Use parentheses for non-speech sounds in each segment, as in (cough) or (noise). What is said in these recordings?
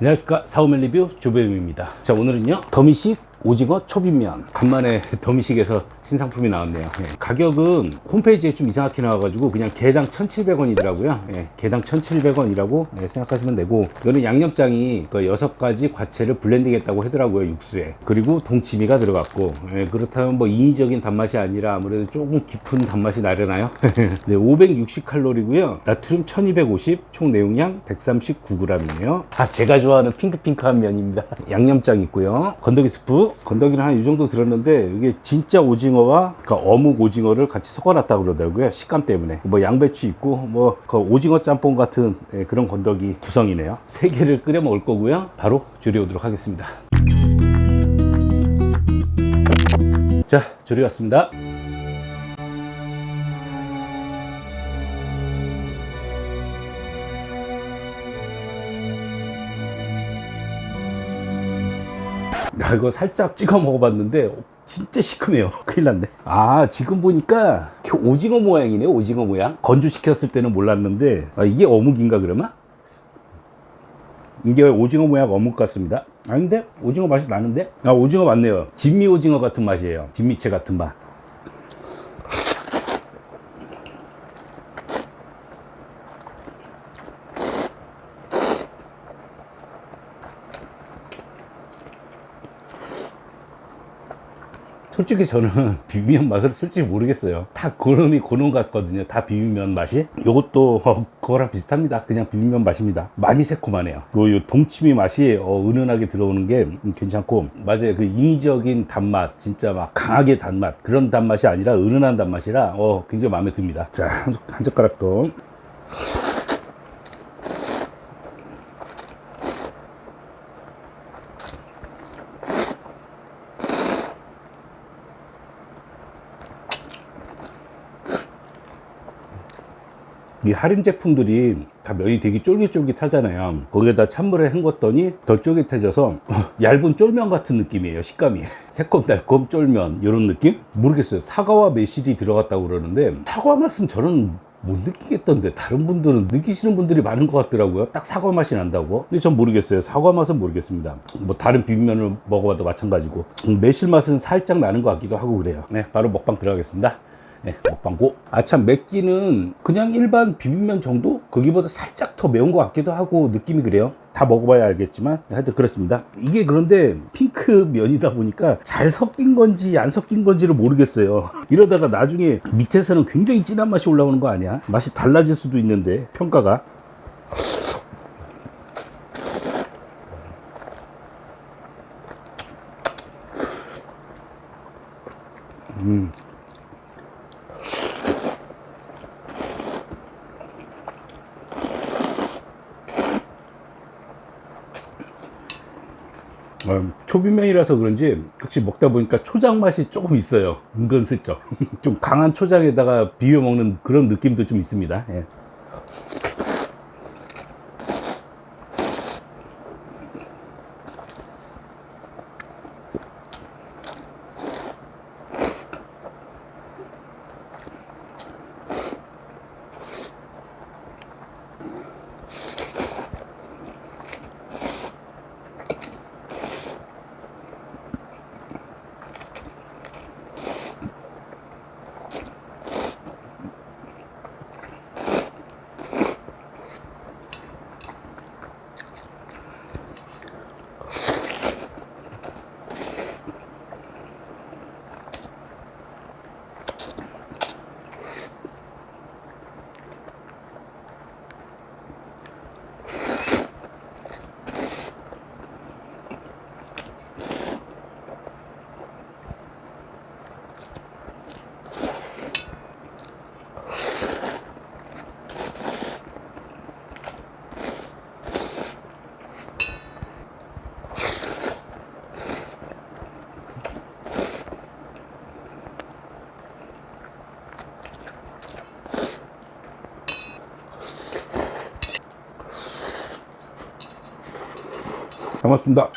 안녕하십니까 사오멜 리뷰 조배움입니다. 자 오늘은요 더미식 오징어 초빈면. 간만에 (laughs) 더미식에서 신상품이 나왔네요. 예, 가격은 홈페이지에 좀 이상하게 나와가지고 그냥 개당 1,700원이더라고요. 예, 개당 1,700원이라고 생각하시면 되고. 이거는 양념장이 그 6가지 과채를 블렌딩 했다고 하더라고요 육수에. 그리고 동치미가 들어갔고. 예, 그렇다면 뭐 인위적인 단맛이 아니라 아무래도 조금 깊은 단맛이 나려나요? (laughs) 네, 560칼로리고요. 나트륨 1250 총 내용량 139g이네요. 아 제가 좋아하는 핑크핑크한 면입니다. 양념장 있고요. 건더기 스프 건더기는 한 이 정도 들었는데 이게 진짜 오징어와 그 어묵 오징어를 같이 섞어놨다 그러더라고요. 식감 때문에. 뭐 양배추 있고 뭐 그 오징어 짬뽕 같은 예, 그런 건더기 구성이네요. 세 개를 끓여 먹을 거고요. 바로 조리 오도록 하겠습니다. 자 조리 왔습니다 야, 이거 살짝 찍어 먹어봤는데 진짜 시큼해요. (laughs) 큰일 났네. 아, 지금 보니까 오징어 모양이네, 오징어 모양. 건조시켰을 때는 몰랐는데, 아, 이게 어묵인가 그러면? 이게 오징어 모양 어묵 같습니다. 아닌데? 오징어 맛이 나는데? 아, 오징어 맞네요. 진미 오징어 같은 맛이에요. 진미채 같은 맛. 솔직히 저는 (laughs) 비빔면 맛을 솔직히 모르겠어요. 다 그놈이 그놈 같거든요. 다 비빔면 맛이. 요것도 어, 그거랑 비슷합니다. 그냥 비빔면 맛입니다. 많이 새콤하네요. 요, 요 동치미 맛이 어, 은은하게 들어오는 게 괜찮고 맞아요. 그 인위적인 단맛, 진짜 막 강하게 단맛 그런 단맛이 아니라 은은한 단맛이라 어, 굉장히 마음에 듭니다. 자, 한, 젓- 한 젓가락 더. 이 할인 제품들이 다 면이 되게 쫄깃쫄깃하잖아요. 거기에다 찬물에 헹궜더니 더 쫄깃해져서 (laughs) 얇은 쫄면 같은 느낌이에요. 식감이. (laughs) 새콤달콤 쫄면 이런 느낌? 모르겠어요. 사과와 매실이 들어갔다고 그러는데 사과 맛은 저는 못 느끼겠던데 다른 분들은 느끼시는 분들이 많은 것 같더라고요. 딱 사과 맛이 난다고. 근데 전 모르겠어요. 사과 맛은 모르겠습니다. 뭐 다른 비빔면을 먹어봐도 마찬가지고 음, 매실 맛은 살짝 나는 것 같기도 하고 그래요. 네, 바로 먹방 들어가겠습니다. 네, 먹방고. 아, 참, 맵기는 그냥 일반 비빔면 정도? 거기보다 살짝 더 매운 것 같기도 하고 느낌이 그래요. 다 먹어봐야 알겠지만. 하여튼 그렇습니다. 이게 그런데 핑크 면이다 보니까 잘 섞인 건지 안 섞인 건지를 모르겠어요. (laughs) 이러다가 나중에 밑에서는 굉장히 진한 맛이 올라오는 거 아니야? 맛이 달라질 수도 있는데, 평가가. 어, 초비면이라서 그런지 혹시 먹다 보니까 초장 맛이 조금 있어요. 은근슬쩍. (laughs) 좀 강한 초장에다가 비벼 먹는 그런 느낌도 좀 있습니다. 예. 잘 먹습니다.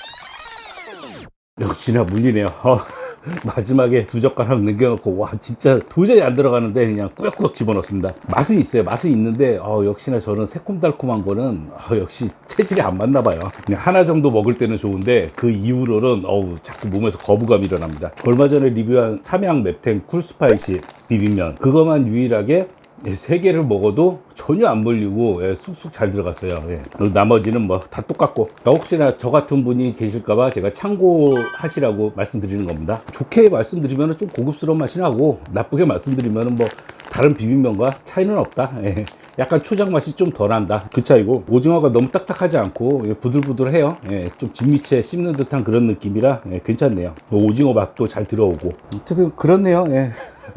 역시나 물리네요. 어, (laughs) 마지막에 두 젓가락 남겨놓고 와 진짜 도저히 안 들어가는데 그냥 꾸역꾸역 집어넣습니다. 맛은 있어요. 맛은 있는데 어, 역시나 저는 새콤달콤한 거는 어, 역시 체질이 안 맞나 봐요. 그냥 하나 정도 먹을 때는 좋은데 그 이후로는 어우 자꾸 몸에서 거부감이 일어납니다. 얼마 전에 리뷰한 삼양 맵탱 쿨스파이시 비빔면 그거만 유일하게 예, 세 개를 먹어도 전혀 안 물리고 예, 쑥쑥 잘 들어갔어요. 예. 그리고 나머지는 뭐 다 똑같고 혹시나 저 같은 분이 계실까봐 제가 참고하시라고 말씀드리는 겁니다. 좋게 말씀드리면 좀 고급스러운 맛이 나고 나쁘게 말씀드리면 뭐 다른 비빔면과 차이는 없다. 예. 약간 초장 맛이 좀 덜 한다. 그 차이고 오징어가 너무 딱딱하지 않고 예, 부들부들해요. 예, 좀 진미채 씹는 듯한 그런 느낌이라 예, 괜찮네요. 뭐 오징어 맛도 잘 들어오고 어쨌든 그렇네요. 예.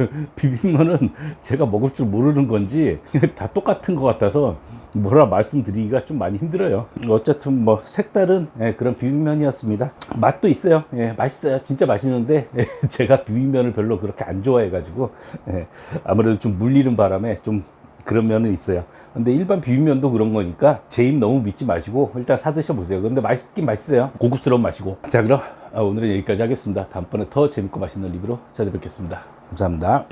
(laughs) 비빔면은 제가 먹을 줄 모르는 건지 (laughs) 다 똑같은 것 같아서 뭐라 말씀드리기가 좀 많이 힘들어요. 어쨌든 뭐 색다른 예, 그런 비빔면이었습니다. 맛도 있어요. 예, 맛있어요. 진짜 맛있는데 예, (laughs) 제가 비빔면을 별로 그렇게 안 좋아해 가지고 예, 아무래도 좀 물리는 바람에 좀 그런 면은 있어요. 근데 일반 비빔면도 그런 거니까 제 입 너무 믿지 마시고 일단 사 드셔 보세요. 근데 맛있긴 맛있어요. 고급스러운 맛이고. 자, 그럼 아, 오늘은 여기까지 하겠습니다. 다음번에 더 재밌고 맛있는 리뷰로 찾아뵙겠습니다. 감사합니다.